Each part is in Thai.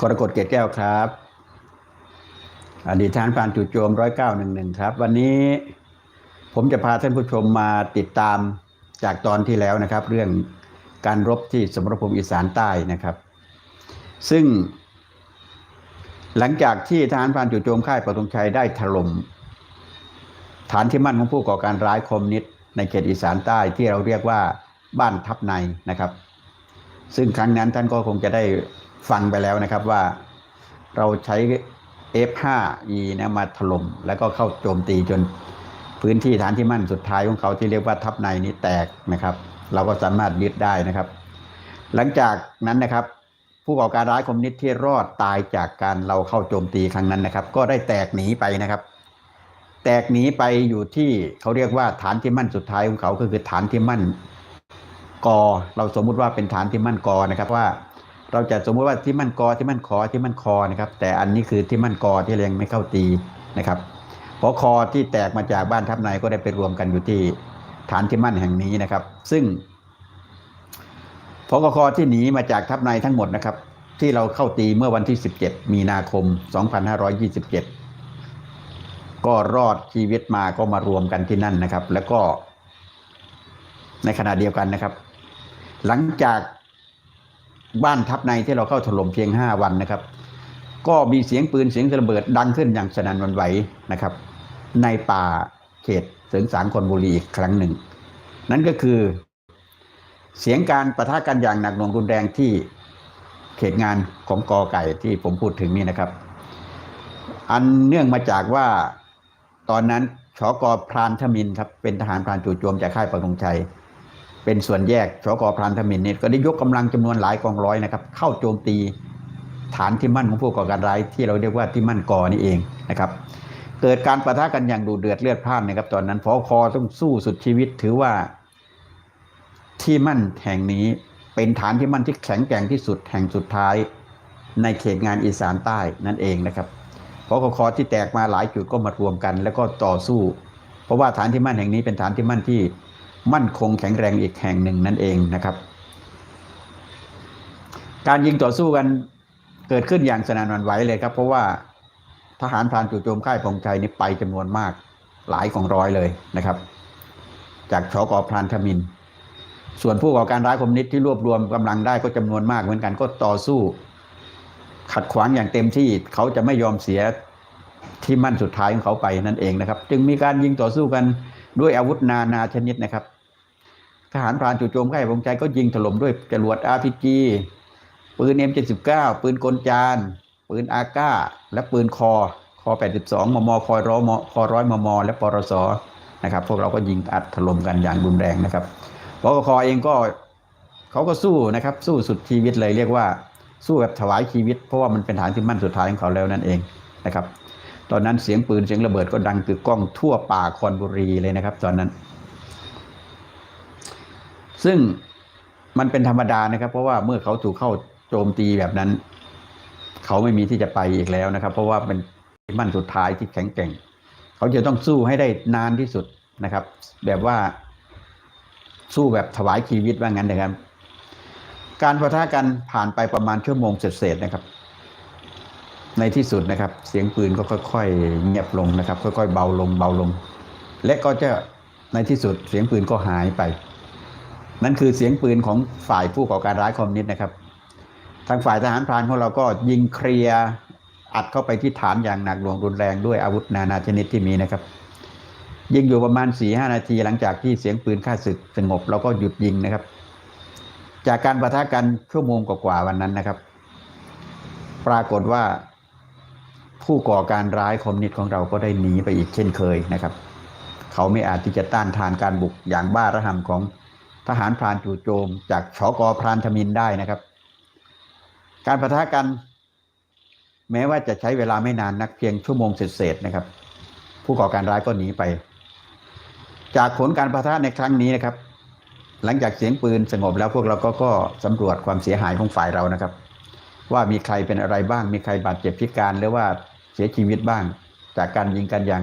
กรกฎเกตแก้วครับอดีตทหารพรานจู่โจมร้อยเก้าหนึ่งหนึ่งครับ วันนี้ผมจะพาท่านผู้ชมมาติดตามจากตอนที่แล้วนะครับ เรื่องการรบที่สมรภูมิอีสานใต้นะครับ ซึ่ง หลังจากที่ทหารพรานจู่โจมค่ายประตงชัยได้ถล่มฐานที่มั่นของผู้ก่อการร้ายคอมนิสต์ในเขตอีสานใต้ที่เราเรียกว่าบ้านทับในนะครับ ซึ่งครั้งนั้นท่านก็คงจะได้ ฟังไปแล้วนะครับว่าเราใช้ F5E นะมาถล่มแล้วก็เข้าโจมตีจนพื้นที่ฐานที่มั่นสุดท้ายของเขาที่เรียกว่าทับในนี้แตกนะครับ เราก็สามารถยึดได้นะครับ หลังจากนั้นนะครับ ผู้ก่อการร้ายคอมมิวนิสต์ที่รอดตายจากการเราเข้าโจมตีครั้งนั้นนะครับ ก็ได้แตกหนีไปนะครับ แตกหนีไปอยู่ที่เขาเรียกว่าฐานที่มั่นสุดท้ายของเขาก็คือฐานที่มั่นกอเราสมมุติว่าเป็นฐานที่มั่นกอนะครับว่า เราจะสมมติว่าที่มั่นกอที่มั่นคอที่มั่นคอนะครับ แต่อันนี้คือที่มั่นกอที่เรียงไม่เข้าตีนะครับเพราะคอที่แตกมาจากบ้านทับในก็ได้ไปรวมกันอยู่ที่ฐานที่มั่นแห่งนี้นะครับ ซึ่งพกคที่หนีมาจากทับในทั้งหมดนะครับ ที่เราเข้าตีเมื่อวันที่ 17 มีนาคม 2527 ก็รอดชีวิตมาก็มารวมกันที่นั่นนะครับ แล้วก็ในขณะเดียวกันนะครับ หลังจาก บ้านทับในที่เราเข้าถล่มเพียงห้าวันนะครับ ก็มีเสียงปืนเสียงระเบิดดังขึ้นอย่างสนั่นวันไหวนะครับ ในป่าเขตเสริงสางคนบุรีอีกครั้งหนึ่ง นั่นก็คือ เสียงการประทะกันอย่างหนักหน่วงรุนแรงที่เขตงานของกอไก่ที่ผมพูดถึงนี่นะครับ อันเนื่องมาจากว่าตอนนั้นชกพรานธมินครับเป็นทหารพรานจู่โจมจากค่ายปักธงชัย เป็นส่วนแยกชกพรานธมินเนี่ยก็ได้ยกกำลังจำนวนหลายกองร้อยนะครับ เข้าโจมตีฐานที่มั่นของผู้ก่อการร้ายที่เราเรียกว่าที่มั่นก่อนี่เองนะครับ เกิดการประทะกันอย่างดุเดือดเลือดพล่านนะครับ ตอนนั้นพอคอต้องสู้สุดชีวิตถือว่า ที่มั่นแห่งนี้เป็นฐานที่มั่นที่แข็งแกร่งที่สุดแห่งสุดท้าย ในเขตงานอีสานใต้นั่นเองนะครับพกคที่แตกมาหลายจุดก็มารวมกัน แล้วก็ต่อสู้ เพราะว่าฐานที่มั่นแห่งนี้เป็นฐานที่มั่นที่ มั่นคงแข็งแรงอีกแห่งหนึ่งนั่นเองนะครับ การยิงต่อสู้กันเกิดขึ้นอย่างสนั่นวันไหวเลยครับ เพราะว่าทหารพรานจู่โจมค่ายพงชัยนี่ไปจำนวนมากหลายของร้อยเลยนะครับ จากชกอพรานธมิน ส่วนผู้ก่อการร้ายคอมมิวนิสต์ที่รวบรวมกำลังได้ก็จำนวนมากเหมือนกันก็ต่อสู้ ขัดขวางอย่างเต็มที่เขาจะไม่ยอมเสียที่มั่นสุดท้ายของเขาไปนั่นเองนะครับ จึงมีการยิงต่อสู้กัน ด้วยอาวุธนานาชนิดนะครับ ทหารพรานจู่โจมค่ายพงชัยก็ยิงถล่มด้วยจรวด RPG ปืน M79 ปืนกลจาน ปืนอาก้า และปืนคอคอ82มมคอยร้อยมคอร้อยมมและปรสนะครับ พวกเราก็ยิงอัดถล่มกันอย่างรุนแรงนะครับปกคเองก็เขาก็สู้นะครับ สู้สุดชีวิตเลยเรียกว่า สู้แบบถวายชีวิต เพราะว่ามันเป็นฐานที่มั่นสุดท้ายของเขาแล้วนั่นเองนะครับ ตอนนั้นเสียงปืนเสียงระเบิดก็ดังกึกก้องทั่วป่าคอนบุรีเลยนะครับ ตอนนั้น ซึ่งมันเป็นธรรมดานะครับ เพราะว่าเมื่อเขาถูกเข้าโจมตีแบบนั้น เขาไม่มีที่จะไปอีกแล้วนะครับ เพราะว่าเป็นมั่นสุดท้ายที่แข็งแกร่ง เขาจะต้องสู้ให้ได้นานที่สุดนะครับ แบบว่าสู้แบบถวายชีวิตว่างั้นนะครับ การประทะกันผ่านไปประมาณชั่วโมงเศษๆนะครับ ในที่สุดนะครับ เสียงปืนก็ค่อยๆเงียบลงนะครับ ค่อยๆเบาลงเบาลง และก็จะในที่สุดเสียงปืนก็หายไป นั่นคือเสียงปืนของฝ่ายผู้ก่อการร้ายคอมมิวนิสต์นะครับ ทางฝ่ายทหารพรานของเราก็ยิงเคลียร์อัดเข้าไปที่ฐานอย่างหนักหน่วงรุนแรงด้วยอาวุธนานาชนิดที่มีนะครับ ยิงอยู่ประมาณ4ีหนาทีหลังจากที่เสียงปืนฆ่าศึกสงบเราก็หยุดยิงนะครับ จากการประทะกันชั่วโมงกว่าๆวันนั้นนะครับ ปรากฏว่า ผู้ก่อการร้ายคอมมิวนิสต์ของเราก็ได้หนีไปอีกเช่นเคยนะครับ เขาไม่อาจที่จะต้านทานการบุกอย่างบ้าระห่ำของทหารพรานจู่โจม จากชกพรานธมินได้นะครับ การประทะกัน แม้ว่าจะใช้เวลาไม่นานนักเพียงชั่วโมงเศษๆนะครับ ผู้ก่อการร้ายก็หนีไป จากผลการประทะในครั้งนี้นะครับ หลังจากเสียงปืนสงบแล้วพวกเราก็ก็สำรวจความเสียหายของฝ่ายเรานะครับ ว่ามีใครเป็นอะไรบ้างมีใครบาดเจ็บพิการหรือว่า เสียชีวิตบ้าง จากการยิงกันอย่าง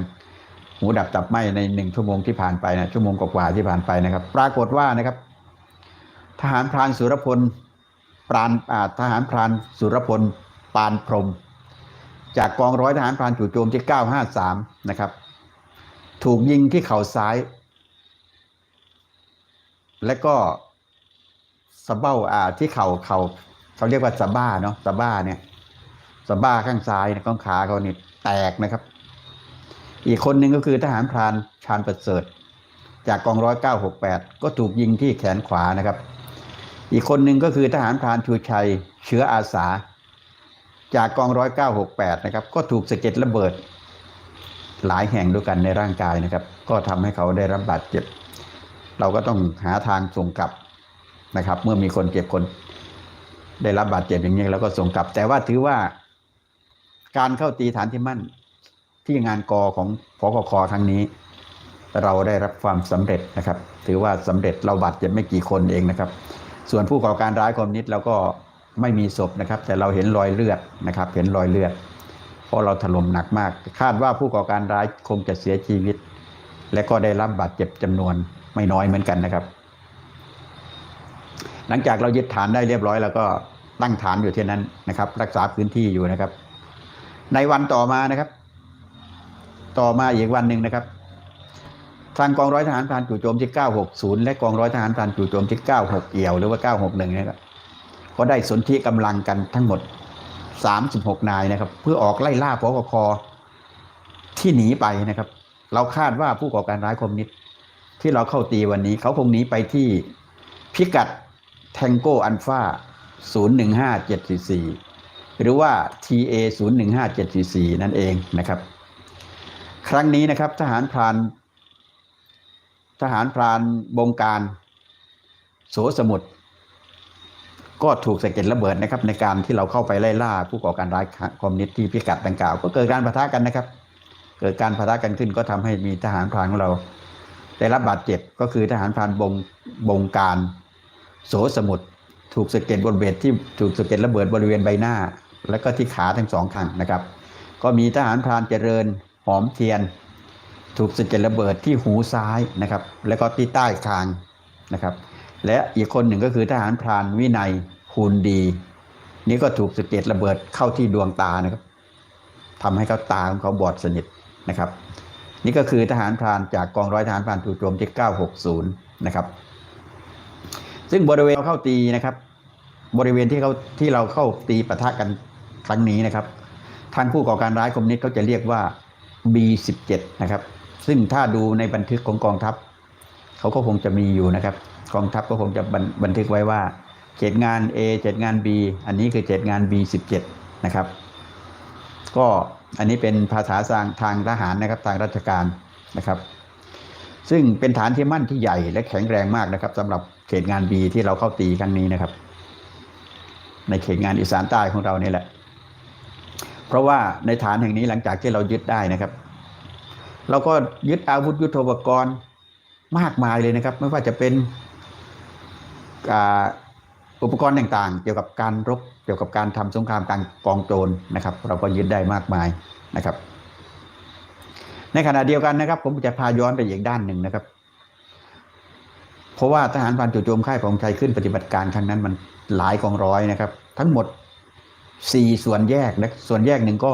หูดับตับไหมในหนึ่งชั่วโมงที่ผ่านไปนะชั่วโมงกว่าที่ผ่านไปนะครับ ปรากฏว่านะครับ ทหารพรานสุรพลปราณทหารพรานสุรพลปานพรหมจากกองร้อยทหารพรานจู่โจมที่ 953 นะครับ ถูกยิงที่เข่าซ้าย และก็สะเบ้าอ่าที่เข่าเข่าเขาเรียกว่าสะบ้าเนาะสะบ้าเนี่ย สะบ้าข้างซ้ายเนี่ยข้างขาเขานี่แตกนะครับ อีกคนหนึ่งก็คือทหารพรานชาญประเสริฐ จากกองร้อยเก้าหกแปดก็ถูกยิงที่แขนขวานะครับ อีกคนหนึ่งก็คือทหารพรานชูชัยเชื้ออาสา จากกองร้อยเก้าหกแปดนะครับ ก็ถูกสะเก็ดระเบิด หลายแห่งด้วยกันในร่างกายนะครับ ก็ทำให้เขาได้รับบาดเจ็บ เราก็ต้องหาทางส่งกลับนะครับ เมื่อมีคนเจ็บคน ได้รับบาดเจ็บอย่างนี้แล้วก็ส่งกลับ แต่ว่าถือว่า การเข้าตีฐานที่มั่น ที่งานกอของพกคครั้งนี้ เราได้รับความสำเร็จนะครับ ถือว่าสำเร็จเราบาดเจ็บไม่กี่คนเองนะครับ ส่วนผู้ก่อการร้ายคอมมิวนิสต์เราก็ไม่มีศพนะครับ แต่เราเห็นรอยเลือดนะครับ เห็นรอยเลือด เพราะเราถล่มหนักมาก คาดว่าผู้ก่อการร้ายคงจะเสียชีวิต และก็ได้รับบาดเจ็บจำนวนไม่น้อยเหมือนกันนะครับ หลังจากเรายึดฐานได้เรียบร้อย แล้วก็ตั้งฐานอยู่ที่นั้นนะครับ รักษาพื้นที่อยู่นะครับ ในวันต่อมานะครับ ต่อมาอีกวันหนึ่งนะครับ ทางกองร้อยทหารพรานจู่โจมที่ 960 และกองร้อยทหารพรานจู่โจมที่ 96 เอี่ยว หรือว่า 961นะครับก็ได้สนธิกำลังกันทั้งหมด 36 นายนะครับ เพื่อออกไล่ล่าพกคที่หนีไปนะครับ เราคาดว่าผู้ก่อการร้ายคอมมิวนิสต์ที่เราเข้าตีวันนี้ เขาคงหนีไปที่พิกัดแทงโกอันฟา015744 หรือว่า TA 015744นั่นเองนะครับ ครั้งนี้นะครับทหารพรานทหารพรานบงการ โสสมุทรก็ถูกสะเก็ดระเบิดนะครับ ในการที่เราเข้าไปไล่ล่าผู้ก่อการร้ายคอมมิวนิสต์ที่พิกัดดังกล่าว ก็เกิดการปะทะกันนะครับ เกิดการปะทะกันขึ้นก็ทำให้มีทหารพรานของเรา ได้รับบาดเจ็บก็คือทหารพรานบงบงการ โสสมุทรถูกสะเก็ดบนเบสที่ถูกสะเก็ดระเบิดบริเวณใบหน้า และก็ที่ขาทั้งสองข้างนะครับ ก็มีทหารพรานเจริญหอมเทียน ถูกสะเก็ดระเบิดที่หูซ้ายนะครับ แล้วก็ที่ใต้คางนะครับ และอีกคนหนึ่งก็คือทหารพรานวินัยคูณดี นี่ก็ถูกสะเก็ดระเบิดเข้าที่ดวงตานะครับทำให้เขาตาของเขาบอดสนิทนะครับ นี่ก็คือทหารพรานจากกองร้อยทหารพรานจู่โจมที่ 960 นะครับ ซึ่งบริเวณเข้าตีนะครับ บริเวณที่เขาที่เราเข้าตีปะทะกันครั้งนี้นะครับ ทางผู้ก่อการร้ายคอมมิวนิสต์เขาจะเรียกว่า B17 นะครับ ซึ่งถ้าดูในบันทึกของกองทัพเขาก็คงจะมีอยู่นะครับ กองทัพก็คงจะบันบนทึกไว้ว่าเจ็ดงาน A เจ็ดงาน B อันนี้คือเจ็ดงาน B17 นะครับ ก็อันนี้เป็นภาษาทางทางทหารนะครับทางราชการนะครับ ซึ่งเป็นฐานที่มั่นที่ใหญ่และแข็งแรงมากนะครับสำหรับเขตงาน B ที่เราเข้าตีครั้งนี้นะครับ ในเขตงานอีสานใต้ของเรานี่แหละ เพราะว่าในฐานแห่งนี้หลังจากที่เรายึดได้นะครับ เราก็ยึดอาวุธยุทโธปกรณ์มากมายเลยนะครับ ไม่ว่าจะเป็นอุปกรณ์ต่างๆ เกี่ยวกับการรบเกี่ยวกับการทำสงครามกลางกองโจรนะครับ เราก็ยึดได้มากมายนะครับ ในขณะเดียวกันนะครับ ผมจะพาย้อนไปอีกด้านหนึ่งนะครับ เพราะว่าทหารพรานจู่โจมค่ายของชัยขึ้นปฏิบัติการครั้งนั้นมัน หลายกองร้อยนะครับ ทั้งหมดสี่ส่วนแยกนะส่วนแยกหนึ่งก็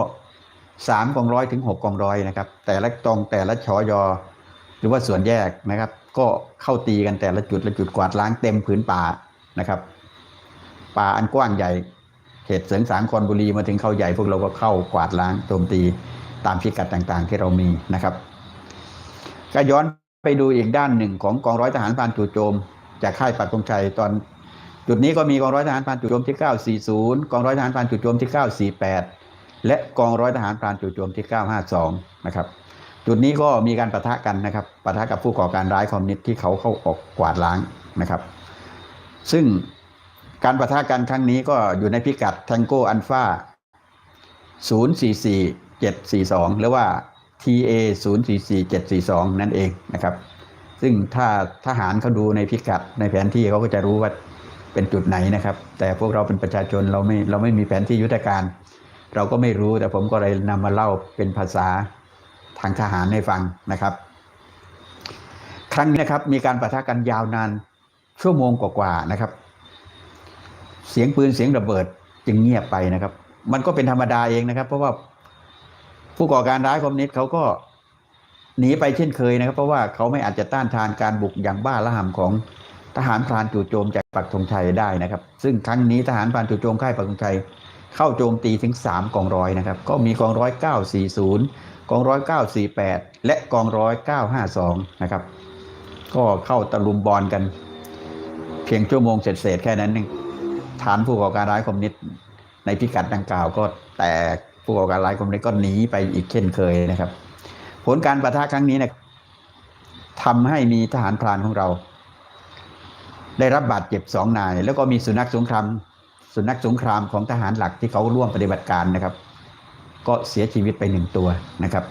สามกองร้อยถึงหกกองร้อยนะครับ แต่ละตองแต่ละชอยอ หรือว่าส่วนแยกนะครับ ก็เข้าตีกันแต่ละจุดละจุดกวาดล้างเต็มผืนป่านะครับ ป่าอันกว้างใหญ่เขตเสริงสางคอนบุรีมาถึงเขาใหญ่พวกเราก็เข้ากวาดล้างโจมตีตามพิกัดต่างๆ ที่เรามีนะครับก็ย้อนไปดูอีกด้านหนึ่งของกองร้อยทหารพานจู่โจม จากค่ายปักธงชัยตอน จุดนี้ก็มีกองร้อยทหารพรานจู่โจมที่ 940 กองร้อยทหารพรานจู่โจมที่ 948 และกองร้อยทหารพรานจู่โจมที่ 952 นะครับ จุดนี้ก็มีการประทะกันนะครับประทะกับผู้ก่อการร้ายคอมมิวนิสต์ที่เขาเข้าออกกวาดล้างนะครับ ซึ่งการประทะกันครั้งนี้ก็อยู่ในพิกัด Tango Alpha 044742 หรือว่า TA 044742 นั่นเองนะครับ ซึ่งถ้าทหารเขาดูในพิกัดในแผนที่เขาก็จะรู้ว่า เป็นจุดไหนนะครับ แต่พวกเราเป็นประชาชนเราไม่เราไม่มีแผนที่ยุทธการ เราก็ไม่รู้แต่ผมก็เลยนำมาเล่าเป็นภาษาทางทหารให้ฟังนะครับ ครั้งนี้นะครับมีการประทะกันยาวนานชั่วโมงกว่าๆนะครับ เสียงปืนเสียงระเบิดจึงเงียบไปนะครับ มันก็เป็นธรรมดาเองนะครับ เพราะว่าผู้ก่อการร้ายคอมมิวนิสต์เขาก็หนีไปเช่นเคยนะครับ เพราะว่าเขาไม่อาจจะต้านทานการบุกอย่างบ้าระห่ำของ ทหารพรานจู่โจมจากปักธงชัยได้นะครับ ซึ่งครั้งนี้ทหารพรานจู่โจมค่ายปักธงชัยเข้าโจมตีถึง 3 กองร้อยนะครับ ก็มีกองร้อย940 กองร้อย948 และกองร้อย952 นะครับ ก็เข้าตะลุมบอลกัน เพียงชั่วโมงเสร็จๆแค่นั้นเองฐานผู้ก่อการร้ายคอมมิวนิสต์ในพิกัดดังกล่าวก็แตกผู้ก่อการร้ายคอมมิวนิสต์ก็หนีไปอีกเช่นเคยนะครับ ผลการประทะครั้งนี้นะทำให้มีทหารพรานของเรา ได้รับบาดเจ็บสองนาย แล้วก็มีสุนัขสงคราม สุนัขสงครามของทหารหลักที่เขาร่วมปฏิบัติการนะครับ ก็เสียชีวิตไปหนึ่งตัวนะครับ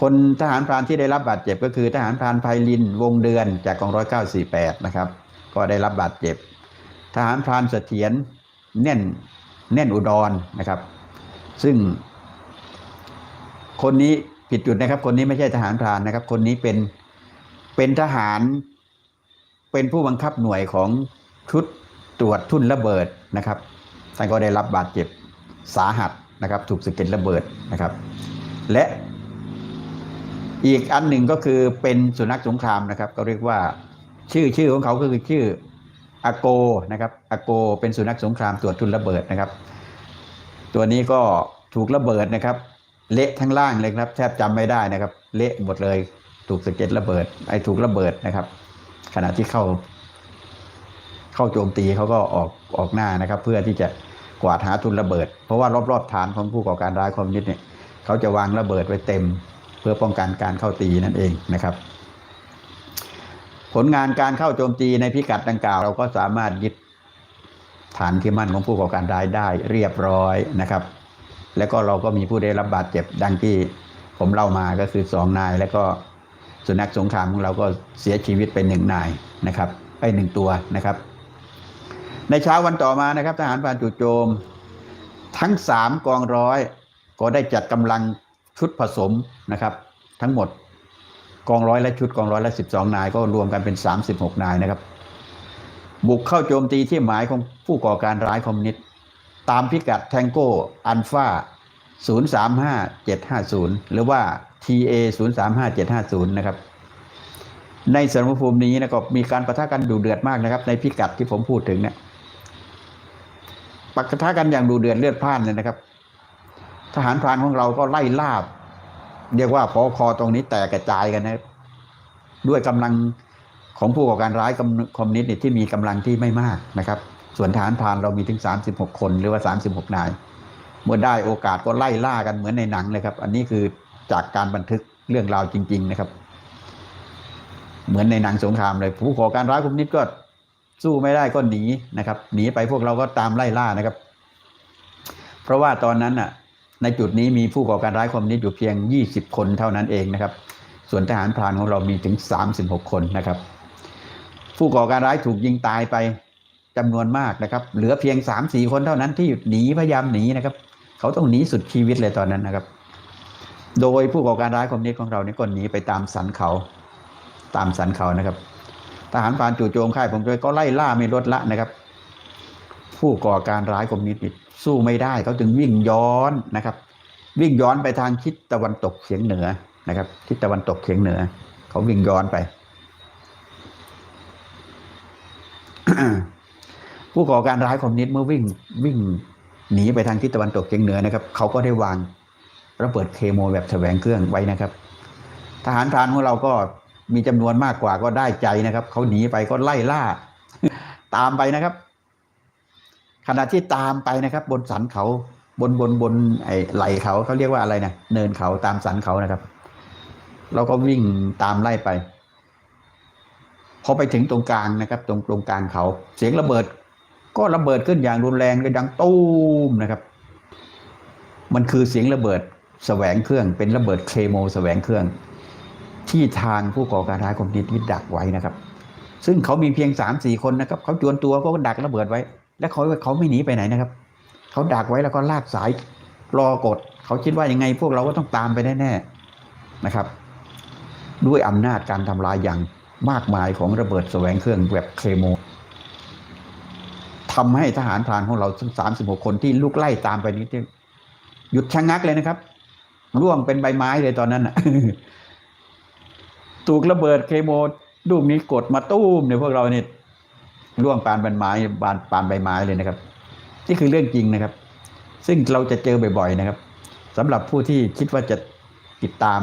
คนทหารพรานที่ได้รับบาดเจ็บก็คือทหารพรานไพลินวงเดือนจากกองร้อยเก้าสี่แปดนะครับ ก็ได้รับบาดเจ็บ ทหารพรานเสถียรแน่นแน่นอุดรนะครับ ซึ่ง คนนี้ผิดจุดนะครับ คนนี้ไม่ใช่ทหารพรานนะครับ คนนี้เป็นเป็นทหาร เป็นผู้บังคับหน่วยของชุดตรวจทุ่นระเบิดนะครับท่านก็ได้รับบาดเจ็บสาหัสนะครับ ถูกสะเก็ดระเบิดนะครับ และอีกอันหนึ่งก็คือเป็นสุนัขสงครามนะครับ ก็เรียกว่าชื่อชื่อของเขาก็คือชื่ออโกนะครับอโกเป็นสุนัขสงครามตรวจทุนระเบิดนะครับ ตัวนี้ก็ถูกระเบิดนะครับ เละทั้งล่างเลยครับแทบจำไม่ได้นะครับ เละหมดเลยถูกสะเก็ดระเบิดไอ้ถูกระเบิดนะครับ ขณะที่เข้า เข้าโจมตีเขาก็ออกออกหน้านะครับ เพื่อที่จะกวาดหาทุนระเบิด เพราะว่ารอบๆฐานของผู้ก่อการร้ายคอมมิวนิสต์เนี่ยเขาจะวางระเบิดไว้เต็ม เพื่อป้องกันการเข้าตีนั่นเองนะครับ ผลงานการเข้าโจมตีในพิกัดดังกล่าว เราก็สามารถยึดฐานที่มั่นของผู้ก่อการร้ายได้เรียบร้อยนะครับ แล้วก็เราก็มีผู้ได้รับบาดเจ็บดังที่ผมเล่ามาก็คือสองนายแล้วก็ สุนัขสงครามของเราก็เสียชีวิตเป็นหนึ่งนายนะครับไปหนึ่งตัวนะครับ ในเช้าวันต่อมานะครับ ทหารพรานจู่โจม ทั้งสามกองร้อย ก็ได้จัดกำลังชุดผสมนะครับ ทั้งหมดกองร้อยและชุดกองร้อยและสิบสองนาย ก็รวมกันเป็นสามสิบหกนายนะครับ บุกเข้าโจมตีที่หมายของผู้ก่อการร้ายคอมมิวนิสต์ตามพิกัดแทงโก้อัลฟา 035750 หรือว่า TA 035750 นะครับ ในสมรภูมินี้นะก็มีการประทะกันดูเดือดมากนะครับ ในพิกัดที่ผมพูดถึงเนี่ยปะทะกันอย่างดูเดือดเลือดพล่านเลยนะครับ ทหารพรานของเราก็ไล่ล่าเรียกว่าพอคอตรงนี้แตกกระจายกันนะครับด้วยกำลังของผู้ก่อการร้ายคอมมิวนิสต์ที่มีกำลังที่ไม่มากนะครับ ส่วนฐานพรานเรามีถึง 36 คนหรือว่า 36 นาย เมื่อได้โอกาสก็ไล่ล่ากันเหมือนในหนังเลยครับ อันนี้คือจากการบันทึกเรื่องราวจริง ๆ นะครับ เหมือนในหนังสงครามเลย ผู้ก่อการร้ายคอมมิวนิสต์ก็สู้ไม่ได้ก็หนีนะครับ หนีไปพวกเราก็ตามไล่ล่านะครับ เพราะว่าตอนนั้นน่ะ ในจุดนี้มีผู้ก่อการร้ายคอมมิวนิสต์อยู่เพียง 20 คนเท่านั้นเองนะครับ ส่วนทหารพรานของเรามีถึง 36 คนนะครับ ผู้ก่อการร้ายถูกยิงตายไปจำนวนมากนะครับ เหลือเพียง3-4คนเท่านั้นที่หนีพยายามหนีนะครับ เขาต้องหนีสุดชีวิตเลยตอนนั้นนะครับ โดยผู้ก่อการร้ายคอมมิวนิสต์ของเราเนี่ยก็หนีไปตามสันเขา ตามสันเขานะครับ ทหารพรานจู่โจมค่ายผมด้วยก็ไล่ล่าไม่ลดละนะครับ ผู้ก่อการร้ายคอมมิวนิสต์นี่สู้ไม่ได้เขาจึงวิ่งย้อนนะครับ วิ่งย้อนไปทางทิศตะวันตกเฉียงเหนือนะครับ ทิศตะวันตกเฉียงเหนือ เขาวิ่งย้อนไปผู้ก่อการร้ายคอมมิวนิสต์เมื่อวิ่งวิ่ง หนีไปทางทิศตะวันตกเฉียงเหนือนะครับเขาก็ได้วางระเบิดเคโมแบบแสวงเครื่องไว้นะครับ ทหารพรานของเราก็มีจำนวนมากกว่าก็ได้ใจนะครับ เขาหนีไปก็ไล่ล่า ตามไปนะครับ ขณะที่ตามไปนะครับ บนสันเขาบนบนบนไอ้ไหลเขาเขาเรียกว่าอะไรนะเนินเขาตามสันเขานะครับ เราก็วิ่งตามไล่ไปพอไปถึงตรงกลางนะครับ ตรงตรงกลางเขา เสียงระเบิด ก็ระเบิดขึ้นอย่างรุนแรงเลยดังตู้มนะครับ มันคือเสียงระเบิดแสวงเครื่อง เป็นระเบิดเคโมแสวงเครื่อง ที่ทางผู้ก่อการร้ายคอมมิวนิสต์ดักไว้นะครับ ซึ่งเขามีเพียงสามสี่คนนะครับเขาจวนตัวก็ดักระเบิดไว้ และเขาเขาไม่หนีไปไหนนะครับเขาดักไว้แล้วก็ลากสายรอกด เขาคิดว่ายังไง พวกเราก็ต้องตามไปแน่ๆนะครับ ด้วยอำนาจการทำลายอย่างมากมายของระเบิดแสวงเครื่องแบบเคโม ทำให้ทหารพรานของเราทั้งสามสิบหกคนที่ลุกไล่ตามไปนี้ที่หยุดชะงักเลยนะครับ ร่วงเป็นใบไม้เลยตอนนั้นน่ะถูกระเบิดเคโมลูกนี้กดมาตู้มเนี่ยพวกเราเนี่ยร่วงปานใบไม้บานปานใบไม้เลยนะครับ นี่คือเรื่องจริงนะครับ ซึ่งเราจะเจอบ่อย ๆ นะครับสำหรับผู้ที่คิดว่าจะติดตาม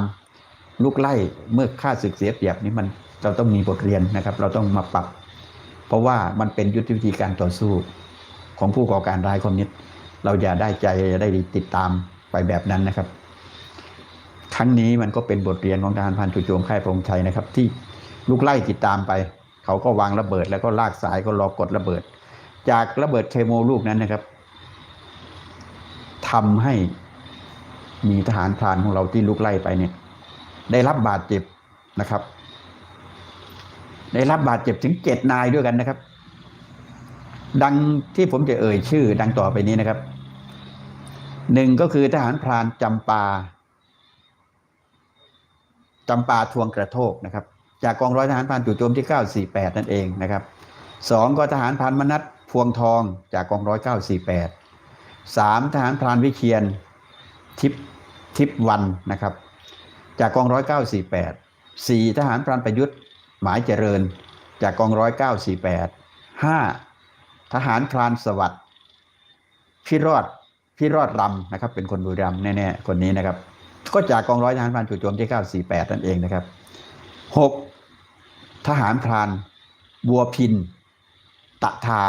ลุกไล่เมื่อค่าศึกเสียเปรียบนี้มันเราต้องมีบทเรียนนะครับ เราต้องมาปรับ เพราะว่ามันเป็นยุทธวิธีการต่อสู้ของผู้ก่อการร้ายคอมมิวนิสต์เราอย่าได้ใจอย่าได้ติดตามไปแบบนั้นนะครับ ครั้งนี้มันก็เป็นบทเรียนของทหารพันจู่โจมค่ายพงค์ชัยนะครับ ที่ลุกไล่ติดตามไป เขาก็วางระเบิด แล้วก็ลากสายก็รอกดระเบิด จากระเบิดเคโมลูกนั้นนะครับทำให้มีทหารพรานของเราที่ลุกไล่ไปเนี่ย ได้รับบาดเจ็บนะครับ ได้รับบาดเจ็บถึงเจ็ดนายด้วยกันนะครับ ดังที่ผมจะเอ่ยชื่อ ดังต่อไปนี้นะครับหนึ่งก็คือทหารพรานจำปาจำปาทวงกระโทกนะครับ จากกองร้อยทหารพรานจู่โจมที่ 948 นั่นเองนะครับสองก็ทหารพรานมนัดพวงทองจากกองร้อย948สามทหารพรานวิเชียนทิพทิพวันนะครับ จากกองร้อย948สี่ทหารพรานประยุทธ์ หมายเจริญจากกองร้อย948ห้าทหารพรานสวัสดิ์พี่รอดพี่รอดรำนะครับ เป็นคนบุรีรัมย์แน่ๆคนนี้นะครับ ก็จากกองร้อยทหารพรานจู่โจมที่948นั่นเองนะครับ 6. ทหารพรานบัวพินตะทา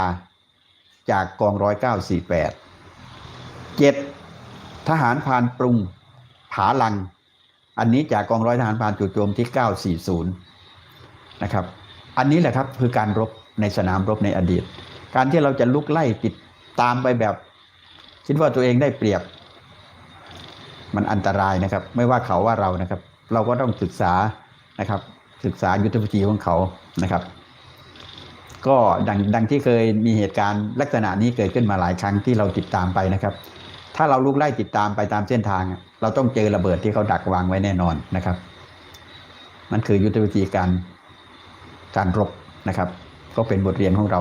จากกองร้อย948 7. ทหารพรานปรุงผาลัง อันนี้จากกองร้อยทหารพรานจู่โจมที่940นย์ นะครับ อันนี้แหละครับคือการรบในสนามรบในอดีต การที่เราจะลุกไล่ติดตามไปแบบ คิดว่าตัวเองได้เปรียบ มันอันตรายนะครับ ไม่ว่าเขาว่าเรานะครับ เราก็ต้องศึกษานะครับ ศึกษายุทธวิธีของเขานะครับ ก็ดังดังที่เคยมีเหตุการณ์ลักษณะนี้เกิดขึ้นมาหลายครั้งที่เราติดตามไปนะครับ ถ้าเราลุกไล่ติดตามไปตามเส้นทาง เราต้องเจอระเบิดที่เขาดักวางไว้แน่นอนนะครับ มันคือยุทธวิธีการ การรบนะครับ ก็เป็นบทเรียนของเรา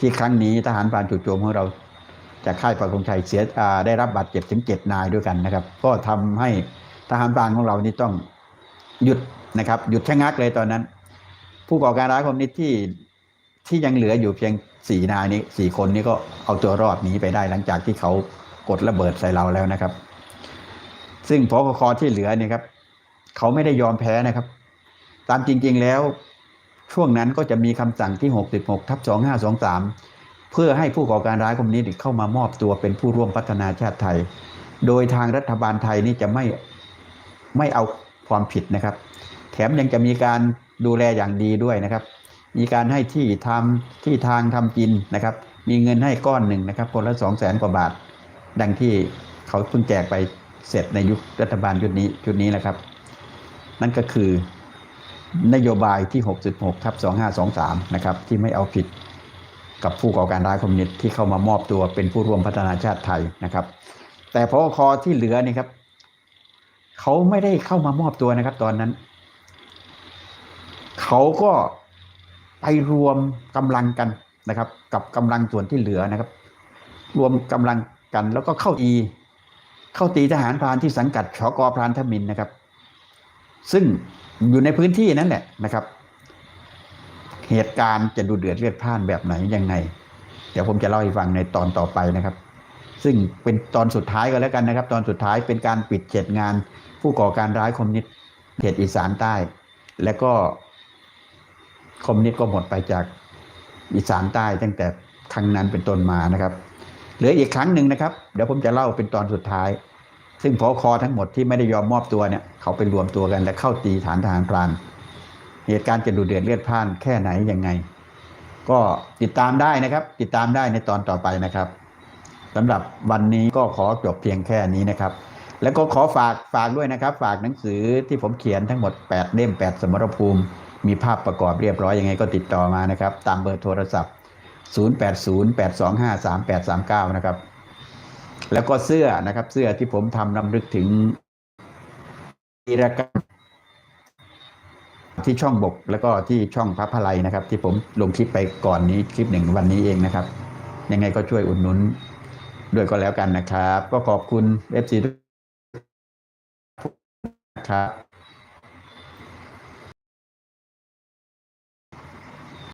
ที่ครั้งนี้ทหารพรานจู่โจมของเราจากค่ายปักธงชัยเสียได้รับบาดเจ็บถึงเจ็ดนายด้วยกันนะครับ ก็ทำให้ทหารพรานของเรานี่ต้องหยุดนะครับ หยุดชะงักเลยตอนนั้น ผู้ก่อการร้ายคอมมิวนิสต์ที่ที่ยังเหลืออยู่เพียงสี่นายนี้สี่คนนี้ก็เอาตัวรอดหนีไปได้หลังจากที่เขากดระเบิดใส่เราแล้วนะครับ ซึ่งพกคที่เหลือเนี่ยครับ เขาไม่ได้ยอมแพ้นะครับ ตามจริง ๆแล้ว ช่วงนั้นก็จะมีคำสั่งที่ 66ทับ2523 เพื่อให้ผู้ก่อการร้ายคอมมิวนิสต์เข้ามามอบตัวเป็นผู้ร่วมพัฒนาชาติไทย โดยทางรัฐบาลไทยนี่จะไม่ไม่เอาความผิดนะครับ แถมยังจะมีการดูแลอย่างดีด้วยนะครับ มีการให้ที่ทำที่ทางทำกินนะครับ มีเงินให้ก้อนหนึ่งนะครับ คนละสองแสนกว่าบาท ดังที่เขาเพิ่งแจกไปเสร็จในยุครัฐบาลชุดนี้ชุดนี้นะครับ นั่นก็คือ นโยบายที่ 66ทับ2523 นะครับ ที่ไม่เอาผิดกับผู้ก่อการร้ายคอมมิวนิสต์ที่เข้ามามอบตัวเป็นผู้ร่วมพัฒนาชาติไทยนะครับ แต่พอคอที่เหลือนี่ครับเขาไม่ได้เข้ามามอบตัวนะครับ ตอนนั้น เขาก็ไปรวมกำลังกันนะครับ กับกำลังส่วนที่เหลือนะครับ รวมกำลังกันแล้วก็เข้าตีเข้าตีทหารพรานที่สังกัดชกพรานทมินนะครับ ซึ่ง อยู่ในพื้นที่นั้นแหละนะครับ เหตุการณ์จะดูเดือดเลือดพล่านแบบไหนยังไง เดี๋ยวผมจะเล่าให้ฟังในตอนต่อไปนะครับ ซึ่งเป็นตอนสุดท้ายก็แล้วกันนะครับ ตอนสุดท้ายเป็นการปิดเจ็ดงาน ผู้ก่อการร้ายคอมมิวนิสต์เขตอีสานใต้ และก็คอมมิวนิสต์ก็หมดไปจากอีสานใต้ตั้งแต่ครั้งนั้นเป็นต้นมานะครับ เหลืออีกครั้งหนึ่งนะครับ เดี๋ยวผมจะเล่าเป็นตอนสุดท้าย ซึ่งพอคอทั้งหมดที่ไม่ได้ยอมมอบตัวเนี่ย เขาไปรวมตัวกัน และเข้าตีฐานทหารพราน เหตุการณ์จะดูเดือดเลือดพ่านแค่ไหนยังไง ก็ติดตามได้นะครับ ติดตามได้ในตอนต่อไปนะครับสำหรับวันนี้ก็ขอจบเพียงแค่นี้นะครับ แล้วก็ขอฝากฝากด้วยนะครับ ฝากหนังสือที่ผมเขียนทั้งหมด 8 เล่ม 8 สมรภูมิ มีภาพประกอบเรียบร้อยยังไงก็ติดต่อมานะครับ ตามเบอร์โทรศัพท์ 0808253839 นะครับ แล้วก็เสื้อนะครับ เสื้อที่ผมทำนำลึกถึงวีรกรรมที่ช่องบก แล้วก็ที่ช่องพระพลายนะครับ ที่ผมลงคลิปไปก่อนนี้คลิปหนึ่งวันนี้เองนะครับ ยังไงก็ช่วยอุดหนุนด้วยก็แล้วกันนะครับ ก็ขอบคุณเอฟซีท่านนะครับ